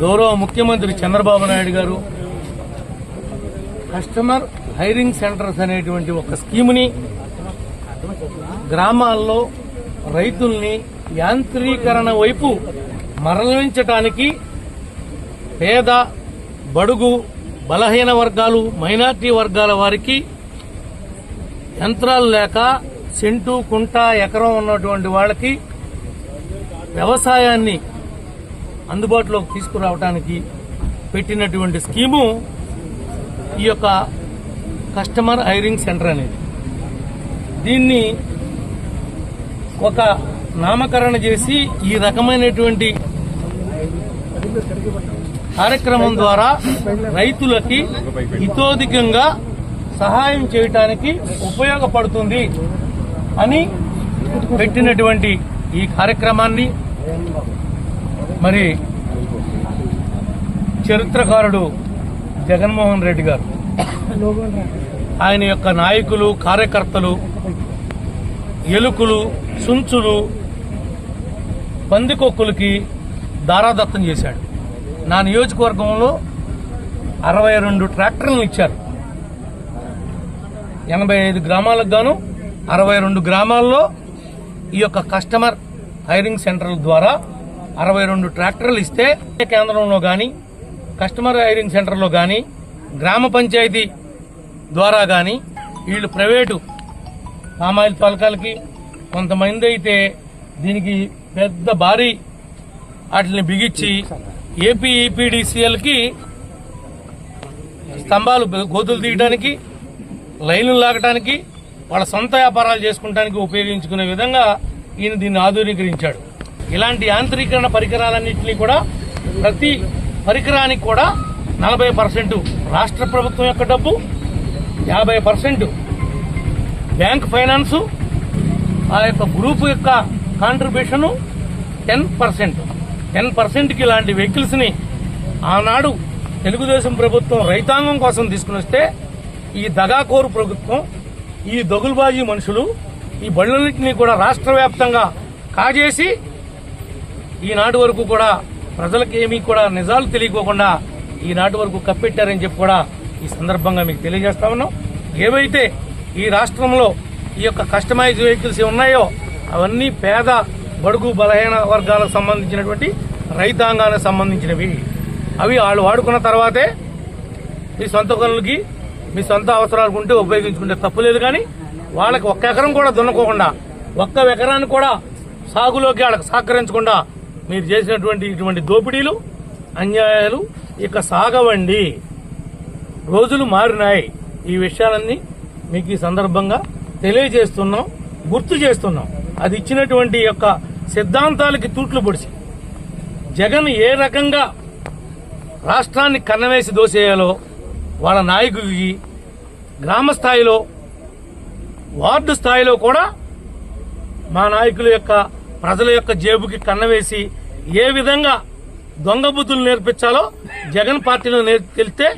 గౌరవ ముఖ్యమంత్రి చంద్రబాబు నాయుడు గారు కస్టమర్ హైరింగ్ సెంటర్స్ అనేటువంటి ఒక స్కీముని గ్రామాల్లో రైతుల్ని యాంత్రీకరణ వైపు మరలించటానికి పేద బడుగు బలహీన వర్గాలు మైనార్టీ వర్గాల వారికి యంత్రాలు లేక సెంటు కుంట ఎకరం ఉన్నటువంటి వాళ్ళకి వ్యవసాయాన్ని అందుబాటులోకి తీసుకురావడానికి పెట్టినటువంటి స్కీము ఈ యొక్క కస్టమర్ హైరింగ్ సెంటర్ అనేది. దీన్ని ఒక నామకరణ చేసి ఈ రకమైనటువంటి కార్యక్రమం ద్వారా రైతులకి హితోధికంగా సహాయం చేయటానికి ఉపయోగపడుతుంది అని పెట్టినటువంటి ఈ కార్యక్రమాన్ని. మరి చరిత్రకారుడు జగన్మోహన్ రెడ్డి గారు ఆయన యొక్క నాయకులు కార్యకర్తలు ఎలుకలు సుంచులు పందికొక్కులకి దారాదత్తం చేశాడు. నా నియోజకవర్గంలో అరవై రెండు ట్రాక్టర్లను ఇచ్చారు. ఎనభై ఐదు గ్రామాలకు గాను అరవై రెండు గ్రామాల్లో ఈ యొక్క కస్టమర్ హైరింగ్ సెంటర్ల ద్వారా అరవై రెండు ట్రాక్టర్లు ఇస్తే కేంద్రంలో కానీ కస్టమర్ హైరింగ్ సెంటర్లో కానీ గ్రామ పంచాయతీ ద్వారా కానీ వీళ్ళు ప్రైవేటు పామాయిల్ పలకాలకి కొంతమంది అయితే దీనికి పెద్ద భారీ వాటిని బిగించి ఏపీ ఈపీడీసీఎల్కి స్తంభాలు గోతులు తీయడానికి లైన్లు లాగటానికి వాళ్ళ సొంత వ్యాపారాలు చేసుకుంటానికి ఉపయోగించుకునే విధంగా ఈయన దీన్ని ఆధునీకరించాడు. ఇలాంటి యాంత్రీకరణ పరికరాలన్నింటినీ కూడా ప్రతి పరికరానికి కూడా నలభై పర్సెంట్ రాష్ట్ర ప్రభుత్వం యొక్క డబ్బు యాభై పర్సెంట్ బ్యాంక్ ఫైనాన్స్ ఆ యొక్క గ్రూప్ యొక్క కాంట్రిబ్యూషను టెన్ పర్సెంట్. టెన్ పర్సెంట్కి ఇలాంటి వెహికల్స్ని ఆనాడు తెలుగుదేశం ప్రభుత్వం రైతాంగం కోసం తీసుకుని వస్తే ఈ దగాకోరు ప్రభుత్వం ఈ దగులుబాజీ మనుషులు ఈ బళ్ళన్నింటినీ కూడా రాష్ట్ర వ్యాప్తంగా కాజేసి ఈనాటి వరకు కూడా ప్రజలకు ఏమీ కూడా నిజాలు తెలియకోకుండా ఈనాటి వరకు కప్పెట్టారని చెప్పి కూడా ఈ సందర్భంగా మీకు తెలియజేస్తా ఉన్నాం. ఏవైతే ఈ రాష్ట్రంలో ఈ యొక్క కస్టమైజ్ వెహికల్స్ ఉన్నాయో అవన్నీ పేద బడుగు బలహీన వర్గాలకు సంబంధించినటువంటి రైతాంగానికి సంబంధించినవి. అవి వాళ్ళు వాడుకున్న తర్వాతే మీ సొంత పనులకి మీ సొంత అవసరాలకు ఉంటే ఉపయోగించుకుంటే తప్పులేదు కానీ వాళ్ళకి ఒక్క ఎకరం కూడా దున్నకోకుండా ఒక్క ఎకరాన్ని కూడా సాగులోకి వాళ్ళకి సహకరించకుండా మీరు చేసినటువంటి ఇటువంటి దోపిడీలు అన్యాయాలు ఇక సాగవండి. రోజులు మారినాయి. ఈ విషయాలన్నీ మీకు ఈ సందర్భంగా తెలియజేస్తున్నాం గుర్తు చేస్తున్నాం. అది ఇచ్చినటువంటి యొక్క సిద్ధాంతాలకి తూట్లు పొడిచి జగన్ ఏ రకంగా రాష్ట్రాన్ని కన్నవేసి దోసేయాలో వాళ్ళ నాయకుడికి గ్రామ స్థాయిలో వార్డు స్థాయిలో కూడా మా నాయకుల యొక్క ప్రజల యొక్క జేబుకి కన్నవేసి ఏ విధంగా దొంగ బుద్ధులు నేర్పించాలో జగన్ పార్టీలో నేర్ తెలితే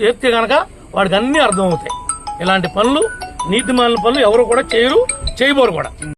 చేస్తే కనుక వాడికి అన్నీ అర్థమవుతాయి. ఇలాంటి పనులు నీతిమాలిన పనులు ఎవరు కూడా చేయరు చేయబోరు కూడా.